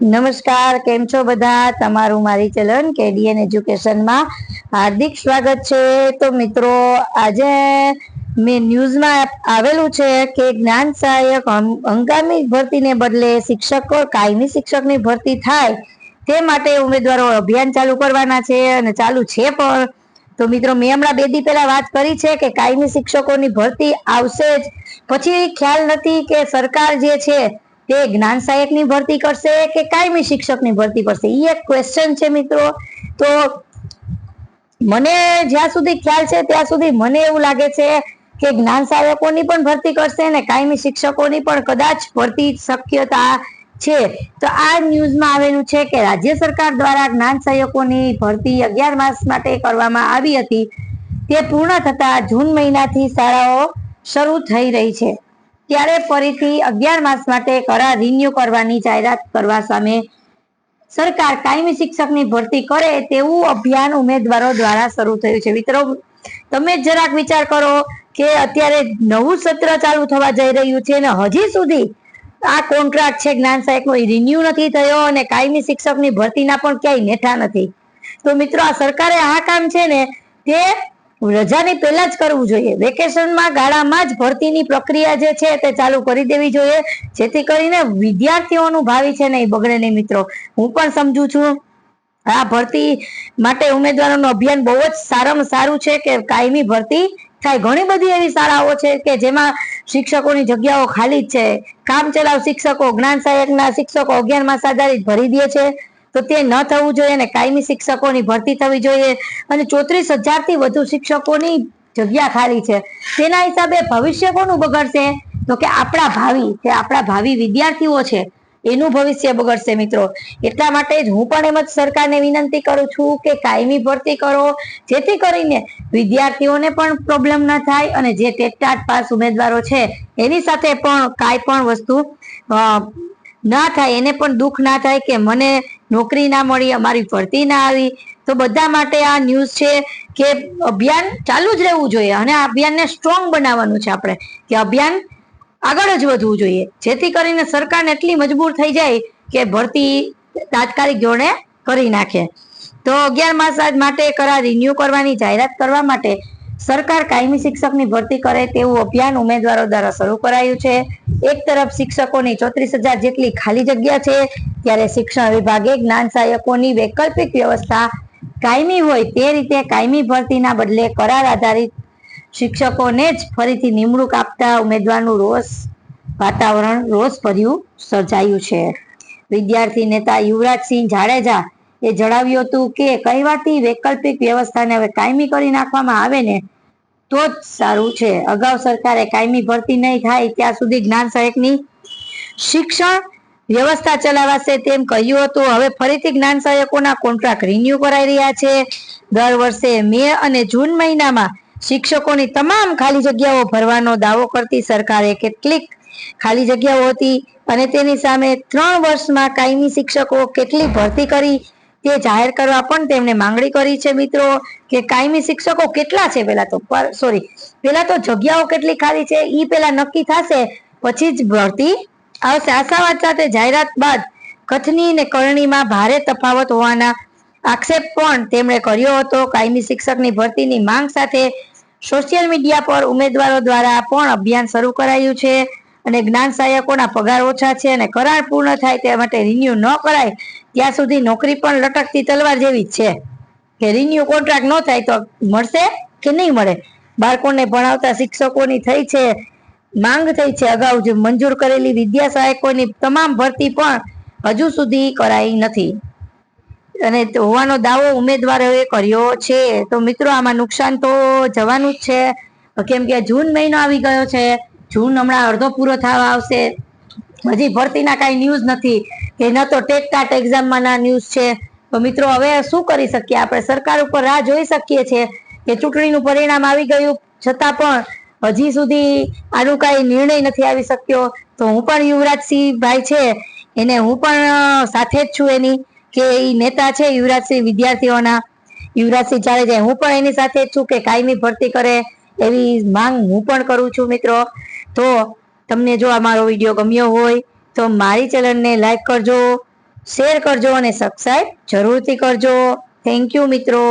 નમસ્કાર, કેમ છો બધા? તમારું મારી ચલન કેડીએન એજ્યુકેશનમાં હાર્દિક સ્વાગત છે. તો મિત્રો, આજે મેં ન્યૂઝમાં આવેલું છે કે જ્ઞાન સહાયક હંગામી ભરતીને બદલે શિક્ષકો, કાયમી શિક્ષકની ભરતી થાય તે માટે ઉમેદવારો અભિયાન ચાલુ કરવાના છે અને ચાલુ છે પણ. તો મિત્રો, મેં હમણાં બે દી પહેલા વાત કરી છે કે કાયમી શિક્ષકોની ભરતી આવશે જ. પછી ખ્યાલ નથી કે સરકાર જે છે તે જ્ઞાન સહાયકની ભરતી કરશે કે કાયમી શિક્ષકની ભરતી કરશે? એ એક ક્વેશ્ચન છે મિત્રો. તો મને જ્યાં સુધી ખ્યાલ છે, ત્યાં સુધી મને એવું લાગે છે કે જ્ઞાન સહાયકોની પણ ભરતી કરશે અને કાયમી શિક્ષકોની પણ કદાચ ભરતી શક્યતા છે. તો આ ન્યૂઝમાં આવેલું છે કે રાજ્ય સરકાર દ્વારા જ્ઞાન સહાયકોની ભરતી અગિયાર માસ માટે કરવામાં આવી હતી. તે પૂર્ણ થતા જૂન મહિનાથી શાળાઓ શરૂ થઈ રહી છે. ત્યારે ફરીથી અગિયાર માસ માટે કરાર રિન્યુ કરવાની જાહેરાત કરવા સામે સરકાર કાયમી શિક્ષકની ભરતી કરે તેવું અભિયાન ઉમેદવારો દ્વારા શરૂ થયું છે. મિત્રો, તમે જરાક વિચાર કરો કે અત્યારે નવું સત્ર ચાલુ થવા જઈ રહ્યું છે અને હજી સુધી આ કોન્ટ્રાક્ટ છે જ્ઞાન સહાયકનો એ રિન્યુ નથી થયો અને કાયમી શિક્ષકની ભરતીના પણ ક્યાંય નેઠા નથી. તો મિત્રો, આ સરકારે આ કામ છે ને તે રજાની પહેલા જ કરવું જોઈએ. વેકેશનમાં ગાળામાં જ ભરતીની પ્રક્રિયા જે છે તે ચાલુ કરી દેવી જોઈએ. જેથી કરીને વિદ્યાર્થીઓનું ભાવિ છે ને બગડે નહીં મિત્રો. હું પણ સમજુ છું. આ ભરતી માટે ઉમેદવારોનું અભિયાન બહુ જ સારામાં સારું છે કે કાયમી ભરતી થાય. ઘણી બધી એવી શાળાઓ છે કે જેમાં શિક્ષકોની જગ્યાઓ ખાલી જ છે. કામ ચલાવ શિક્ષકો, જ્ઞાન સહાયકના શિક્ષકો અગિયાર માસ આધારિત ભરી દે છે. તો તે ન થવું જોઈએ અને કાયમી શિક્ષકોની ભરતી થવી જોઈએ. અને ચોત્રીસથી વધુ શિક્ષકોની જગ્યા ખાલી છે. તેના હિસાબે ભવિષ્ય કોનું બગડશે? તો કે આપણા ભાવિ જે આપણા ભાવિ વિદ્યાર્થીઓ છે, એનું ભવિષ્ય બગડશે મિત્રો. એટલા માટે જ હું પણ એમ જ સરકારને વિનંતી કરું છું કે કાયમી ભરતી કરો, જેથી કરીને વિદ્યાર્થીઓને પણ પ્રોબ્લેમ ન થાય અને જે ટેટાટ પાસ ઉમેદવારો છે, એની સાથે પણ કાંઈ પણ વસ્તુ ના થાય, એને પણ દુઃખ ના થાય કે મને નોકરી ના મળી, અમારી ભરતી ના આવી. તો બધા માટે આ ન્યૂઝ છે કે અભિયાન ચાલુ જ રહેવું જોઈએ અને આ અભિયાનને સ્ટ્રોંગ બનાવવાનું છે આપણે. કે અભિયાન આગળ જ વધવું જોઈએ. જેથી કરીને સરકારને એટલી મજબૂર થઈ જાય કે ભરતી તાત્કાલિક ધોરણે કરી નાખે. તો અગિયાર માસ માટે કરાર રિન્યુ કરવાની જાહેરાત કરવા માટે સરકાર કાયમી શિક્ષકની ભરતી કરે તેવું અભિયાન ઉમેદવારો દ્વારા શરૂ કરાયું છે. એક તરફ શિક્ષકોની ચોત્રીસ હજાર જેટલી ખાલી જગ્યા છે, ત્યારે શિક્ષણ વિભાગે જ્ઞાન સહાયકોની વૈકલ્પિક વ્યવસ્થા કાયમી હોય તે રીતે કાયમી ભરતીના બદલે કરાર આધારિત શિક્ષકોને જ ફરીથી નિમણૂક આપતા ઉમેદવારનું રોષ, વાતાવરણ રોષ ભર્યું સર્જાયું છે. વિદ્યાર્થી નેતા યુવરાજસિંહ જાડેજા એ જણાવ્યું હતું કે કહેવાતી વૈકલ્પિક વ્યવસ્થાને હવે કાયમી કરી નાખવામાં આવે ને, તો જ સારું છે. અગાઉ સરકારે કાયમી ભરતી નહીં થાય ત્યાં સુધી જ્ઞાન સહાયકની શિક્ષણ વ્યવસ્થા ચલાવાશે તેમ કહ્યું હતું. હવે ફરીથી જ્ઞાન સહાયકોના કોન્ટ્રાક્ટ રિન્યુ કરાઈ રહ્યા છે. દર વર્ષે મે અને જૂન મહિનામાં શિક્ષકોની તમામ ખાલી જગ્યાઓ ભરવાનો દાવો કરતી સરકારે કેટલીક ખાલી જગ્યાઓ હતી અને તેની સામે ત્રણ વર્ષમાં કાયમી શિક્ષકો કેટલી ભરતી કરી તે જાહેર કરવા પણ તેમણે માંગણી કરી છે મિત્રો કે કાયમી શિક્ષકો કેટલા છે? પેલા તો સોરી પેલા તો જગ્યાઓ કેટલી ખાલી છે? એ પેલા નક્કી થશે, પછી જ ભરતી આવશે. આશાવાદ સાથે જાહેરાત બાદ કથની ને કરણીમાં ભારે તફાવત હોવાના આક્ષેપ પણ તેમણે કર્યો હતો. કાયમી શિક્ષકની ભરતીની માંગ સાથે સોશિયલ મીડિયા પર ઉમેદવારો દ્વારા પણ અભિયાન શરૂ કરાયું છે. અને જ્ઞાન સહાયકોના પગાર ઓછા છે અને કરાર પૂર્ણ થાય તે માટે રિન્યુ ન કરાય, ત્યાં સુધી નોકરી પણ લટકતી તલવાર જેવી જ છે. કે રિન્યુ કોન્ટ્રાક્ટ ન થાય તો મળશે કે નહીં મળે? બાળકોને ભણાવતા શિક્ષકોની થઈ છે, માંગ થઈ છે. અગાઉ જે મંજૂર કરેલી વિદ્યા સહાયકોની તમામ ભરતી પણ હજુ સુધી કરાઈ નથી. અને હોવાનો દાવો ઉમેદવારોએ કર્યો છે. તો મિત્રો, આમાં નુકસાન તો જવાનું જ છે. કેમ કે જૂન મહિનો આવી ગયો છે. જૂન હમણાં અડધો પૂરો થવા આવશે. હજી ભરતીના કાંઈ ન્યૂઝ નથી. કે ન તો ટેટ ટાટ એક્ઝામમાં ના ન્યૂઝ છે. તો મિત્રો, હવે શું કરી શકીએ આપણે? સરકાર ઉપર રાહ જોઈ શકીએ છીએ કે ચૂંટણીનું પરિણામ આવી ગયું. છતાં પણ હજી સુધી આનું કાંઈ નિર્ણય નથી આવી શક્યો. તો હું પણ યુવરાજસિંહ ભાઈ છે. એને હું પણ સાથે જ છું એની. કે એ નેતા છે યુવરાજસિંહ વિદ્યાર્થીઓના. યુવરાજસિંહ જાડેજા હું પણ એની સાથે જ છું કે કાયમી ભરતી કરે એવી માંગ હું પણ કરું છું, મિત્રો. તો તમને જો આ મારો વીડિયો ગમ્યો હોય, તો મારી ચેનલને લાઈક કરજો, શેર કરજો અને સબસ્ક્રાઈબ જરૂરથી કરજો. થેન્ક યુ મિત્રો.